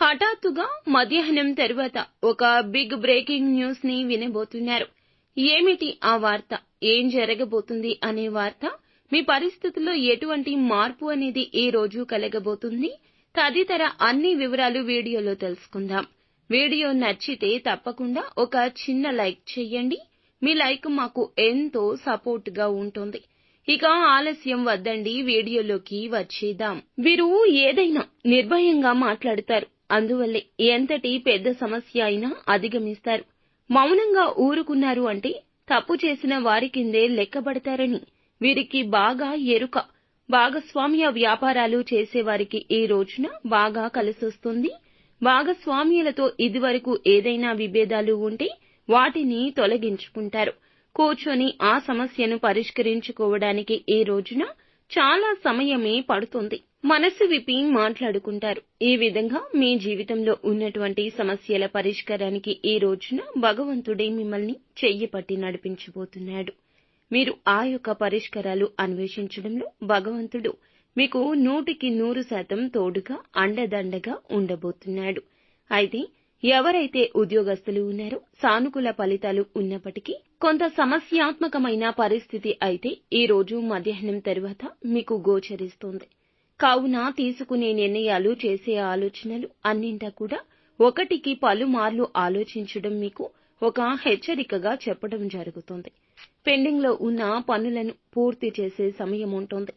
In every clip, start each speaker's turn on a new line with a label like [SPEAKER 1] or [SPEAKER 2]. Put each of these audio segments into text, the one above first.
[SPEAKER 1] హఠాత్తుగా మధ్యాహ్నం తర్వాత ఒక బిగ్ బ్రేకింగ్ న్యూస్ని వినబోతున్నారు. ఏమిటి ఆ వార్త? ఏం జరగబోతుంది అనే వార్త? మీ పరిస్థితుల్లో ఎటువంటి మార్పు అనేది ఈ రోజు కలగబోతుంది? తదితర అన్ని వివరాలు వీడియోలో తెలుసుకుందాం. వీడియో నచ్చితే తప్పకుండా ఒక చిన్న లైక్ చేయండి. మీ లైక్ మాకు ఎంతో సపోర్ట్గా ఉంటుంది. ఇక ఆలస్యం వద్దండి వీడియోలోకి వచ్చేద్దాం. వీరు ఏదైనా నిర్భయంగా మాట్లాడతారు. అందువల్లే ఎంతటి పెద్ద సమస్య అయినా అధిగమిస్తారు. మౌనంగా ఊరుకున్నారు అంటే తప్పు చేసిన వారి కిందే లెక్కబడతారని వీరికి బాగా ఎరుక. భాగస్వామ్య వ్యాపారాలు చేసేవారికి ఈ రోజున బాగా కలిసొస్తుంది. భాగస్వామ్యులతో ఇదివరకు ఏదైనా విభేదాలు ఉంటే వాటిని తొలగించుకుంటారు. కూర్చొని ఆ సమస్యను పరిష్కరించుకోవడానికి ఈ రోజున చాలా సమయమే పడుతుంది. మనసు విప్పి మాట్లాడుకుంటారు. ఈ విధంగా మీ జీవితంలో ఉన్నటువంటి సమస్యల పరిష్కారానికి ఈ రోజున భగవంతుడే మిమ్మల్ని చెయ్యి పట్టి నడిపించబోతున్నాడు. మీరు ఆ యొక్క పరిష్కారాలు అన్వేషించడంలో భగవంతుడు మీకు నూటికి నూరు శాతం తోడుగా అండదండగా ఉండబోతున్నాడు. అయితే ఎవరైతే ఉద్యోగస్తులు ఉన్నారో సానుకూల ఫలితాలు ఉన్నప్పటికీ కొంత సమస్యాత్మకమైన పరిస్థితి అయితే ఈ రోజు మధ్యాహ్నం తర్వాత మీకు గోచరిస్తుంది. కావున తీసుకునే నిర్ణయాలు చేసే ఆలోచనలు అన్నింటా కూడా ఒకటికి పలుమార్లు ఆలోచించడం మీకు ఒక హెచ్చరికగా చెప్పడం జరుగుతుంది. పెండింగ్లో ఉన్న పనులను పూర్తి చేసే సమయం ఉంటుంది.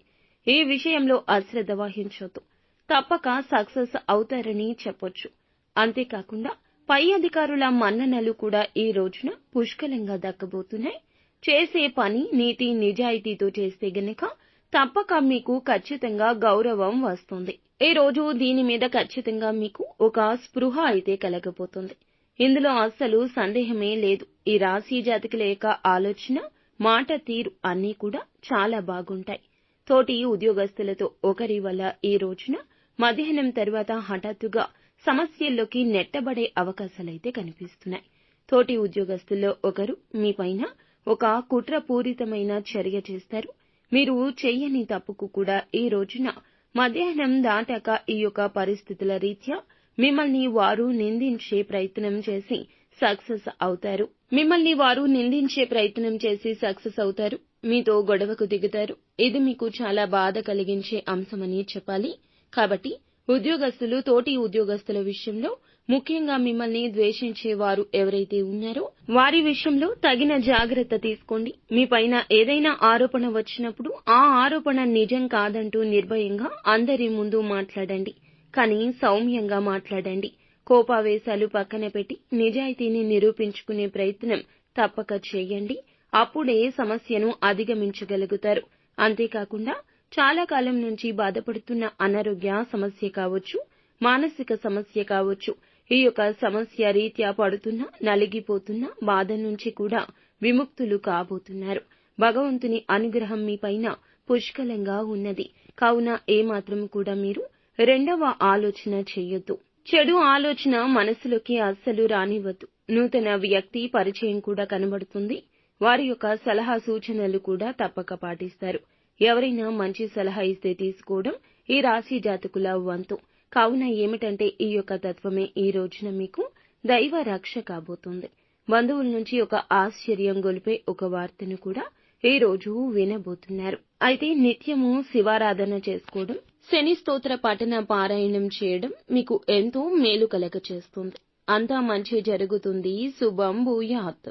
[SPEAKER 1] ఈ విషయంలో అశ్రద్ధ వహించొద్దు. తప్పక సక్సెస్ అవుతారని చెప్పొచ్చు. అంతేకాకుండా పై అధికారుల మన్ననలు కూడా ఈ రోజున పుష్కలంగా దక్కబోతున్నాయి. చేసే పని నీతి నిజాయితీతో చేస్తే గనక తప్పక మీకు ఖచ్చితంగా గౌరవం వస్తుంది. ఈ రోజు దీని మీద ఖచ్చితంగా మీకు ఒక స్పృహ అయితే కలగబోతుంది. ఇందులో అస్సలు సందేహమే లేదు. ఈ రాశి జాతకుల యొక్క ఆలోచన మాట తీరు అన్నీ కూడా చాలా బాగుంటాయి. తోటి ఉద్యోగస్తులతో ఒకరి వల్ల ఈ రోజున మధ్యాహ్నం తర్వాత హఠాత్తుగా సమస్యల్లోకి నెట్టబడే అవకాశాలైతే కనిపిస్తున్నాయి. తోటి ఉద్యోగస్తుల్లో ఒకరు మీ పైన ఒక కుట్రపూరితమైన చర్య చేస్తారు. మీరు చెయ్యని తప్పుకు కూడా ఈ రోజున మధ్యాహ్నం దాటాక ఈ యొక్క పరిస్థితుల రీత్యా మిమ్మల్ని వారు నిందించే ప్రయత్నం చేసి సక్సెస్ అవుతారు. మిమ్మల్ని వారు నిందించే ప్రయత్నం చేసి సక్సెస్ అవుతారు. మీతో గొడవకు దిగుతారు. ఇది మీకు చాలా బాధ కలిగించే అంశమని చెప్పాలి. కాబట్టి ఉద్యోగస్తులు తోటి ఉద్యోగస్తుల విషయంలో ముఖ్యంగా మిమ్మల్ని ద్వేషించే వారు ఎవరైతే ఉన్నారో వారి విషయంలో తగిన జాగ్రత్త తీసుకోండి. మీ పైన ఏదైనా ఆరోపణ వచ్చినప్పుడు ఆ ఆరోపణ నిజం కాదంటూ నిర్భయంగా అందరి ముందు మాట్లాడండి. కానీ సౌమ్యంగా మాట్లాడండి. కోపావేశాలు పక్కన పెట్టి నిజాయితీని నిరూపించుకునే ప్రయత్నం తప్పక చేయండి. అప్పుడే సమస్యను అధిగమించగలుగుతారు. అంతేకాకుండా చాలా కాలం నుంచి బాధపడుతున్న అనారోగ్య సమస్య కావచ్చు మానసిక సమస్య కావచ్చు ఈ యొక్క సమస్య రీత్యా పడుతున్న నలిగిపోతున్న బాధ నుంచి కూడా విముక్తులు కాబోతున్నారు. భగవంతుని అనుగ్రహం మీ పైన పుష్కలంగా ఉన్నది. కావున ఏమాత్రం కూడా మీరు రెండవ ఆలోచన చెయ్యొద్దు చెడు ఆలోచన మనసులోకి అస్సలు రానివ్వద్దు నూతన వ్యక్తి పరిచయం కూడా కనబడుతుంది. వారి యొక్క సలహా సూచనలు కూడా తప్పక పాటిస్తారు. ఎవరైనా మంచి సలహా ఇస్తే తీసుకోవడం ఈ రాశి జాతకుల వంతు. కావున ఏమిటంటే ఈ యొక్క తత్వమే ఈ రోజున మీకు దైవ రక్ష కాబోతుంది. బంధువుల నుంచి ఒక ఆశ్చర్యం గొలిపే ఒక వార్తను కూడా ఈ రోజు వినబోతున్నారు. అయితే నిత్యము శివారాధన చేసుకోవడం శని స్తోత్ర పఠన పారాయణం చేయడం మీకు ఎంతో మేలు కలగ చేస్తుంది అంతా మంచి జరుగుతుంది. శుభం భూయాత్.